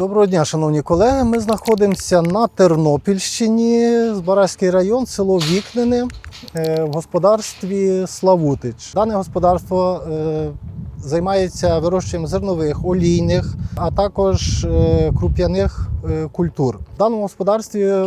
Доброго дня, шановні колеги. Ми знаходимося на Тернопільщині, Збаразький район, село Вікнене е, в господарстві Славутич. Дане господарство е, займається вирощуванням зернових, олійних, а також е, круп'яних культур. В даному господарстві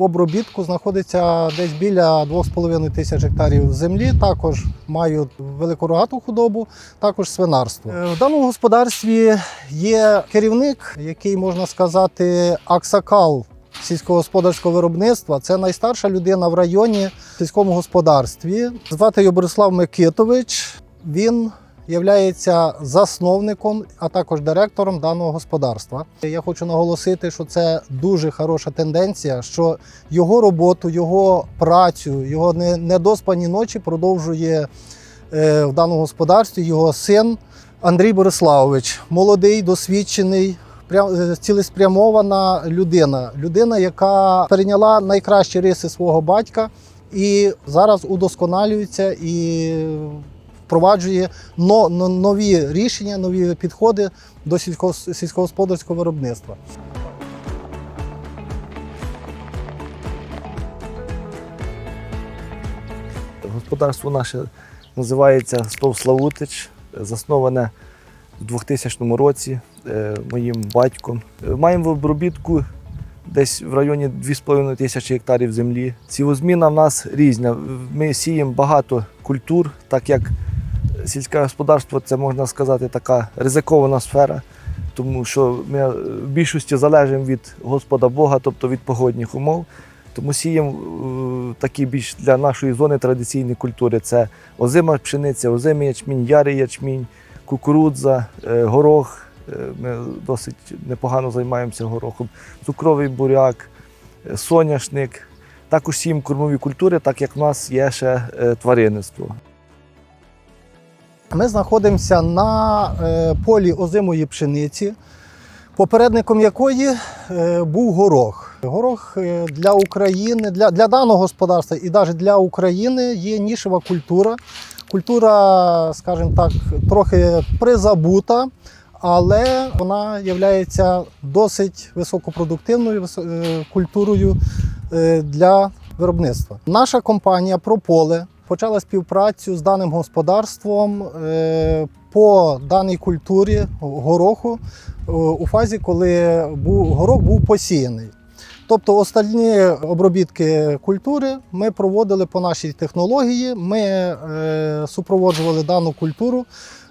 в обробітку знаходиться десь біля 2,5 тисяч гектарів землі. Також мають великорогату худобу, також свинарство. Е, В даному господарстві є керівник, який можна сказати, аксакал сільськогосподарського виробництва. Це найстарша людина в районі в сільському господарстві. Звати його Борислав Микитович. Він являється засновником, а також директором даного господарства. Я хочу наголосити, що це дуже хороша тенденція, що його роботу, його працю, його недоспані ночі продовжує е, в даному господарстві його син Андрій Бориславович, молодий, досвідчений. е, Цілеспрямована людина, людина, яка перейняла найкращі риси свого батька і зараз удосконалюється і впроваджує но- но- нові рішення, нові підходи до сільсько- сільськогосподарського виробництва. Господарство наше називається Стов Славутич, засноване в 2000 році е, моїм батьком. Е, Маємо в обробітку десь в районі 2,5 тисячі гектарів землі. Сівозміна в нас різна. Ми сіємо багато культур, так як сільське господарство це можна сказати така ризикована сфера, тому що ми в більшості залежимо від Господа Бога, тобто від погодних умов. Тому сіємо е, такі більш для нашої зони традиційні культури. Це озима пшениця, озимий ячмінь, ярий ячмінь, кукурудза, е, горох. Е, Ми досить непогано займаємося горохом, цукровий буряк, е, соняшник. Також сіємо кормові культури, так як в нас є ще е, тваринництво. Ми знаходимося на е, полі озимої пшениці, попередником якої е, був горох. Горох е, для України, для, для даного господарства і навіть для України є нішева культура. Культура, скажімо так, трохи призабута, але вона є досить високопродуктивною культурою для виробництва. Наша компанія Прополе почала співпрацю з даним господарством е, по даній культурі гороху е, у фазі, коли був, горох був посіяний. Тобто остальні обробітки культури ми проводили по нашій технології. Ми е, супроводжували дану культуру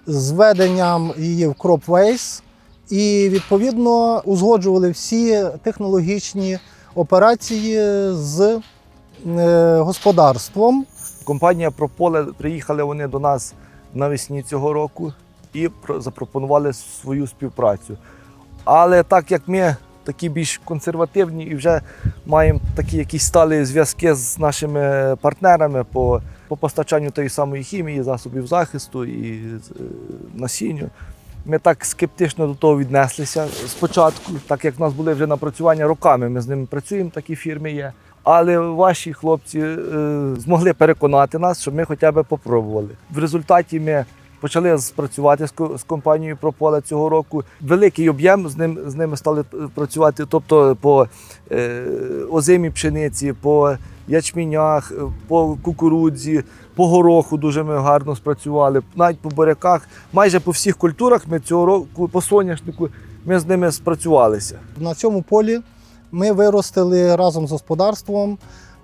з введенням її в кропвейс і відповідно узгоджували всі технологічні операції з господарством. Компанія Прополе приїхали вони до нас навесні цього року і запропонували свою співпрацю. Але так як ми такі більш консервативні і вже маємо такі якісь сталі зв'язки з нашими партнерами по, по постачанню тої самої хімії, засобів захисту і е, насінню. Ми так скептично до того віднеслися спочатку, так як в нас були вже напрацювання роками, ми з ними працюємо, такі фірми є. Але ваші хлопці е, змогли переконати нас, щоб ми хоча б попробували. В результаті ми почали спрацювати з, з компанією Прополе цього року. Великий об'єм з ним з ними стали працювати, тобто по е, озимій пшениці, по ячмінях, е, по кукурудзі, по гороху дуже ми гарно спрацювали, навіть по буряках. Майже по всіх культурах ми цього року, по соняшнику, ми з ними спрацювалися. На цьому полі ми виростили разом з господарством.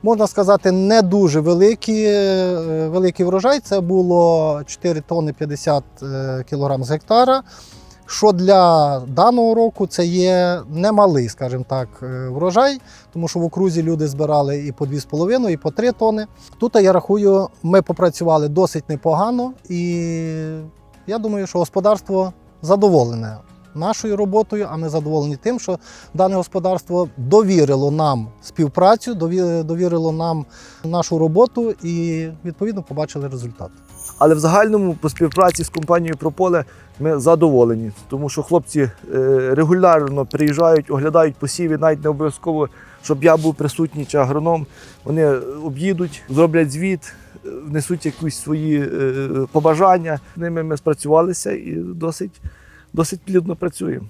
Можна сказати, не дуже великий, е, великий врожай. Це було 4 тонни 50 е, кілограм з гектара. Що для даного року це є немалий, скажімо так, е, врожай, тому що в окрузі люди збирали і по 2,5, і по 3 тони. Тут я рахую, ми попрацювали досить непогано, і я думаю, що господарство задоволене нашою роботою, а ми задоволені тим, що дане господарство довірило нам співпрацю, довірило нам нашу роботу і відповідно побачили результат. Але в загальному по співпраці з компанією Прополе ми задоволені, тому що хлопці е, регулярно приїжджають, оглядають посіви, навіть не обов'язково, щоб я був присутній чи агроном. Вони об'їдуть, зроблять звіт, внесуть якісь свої е, побажання. З ними ми спрацювалися і досить, досить плідно працюємо.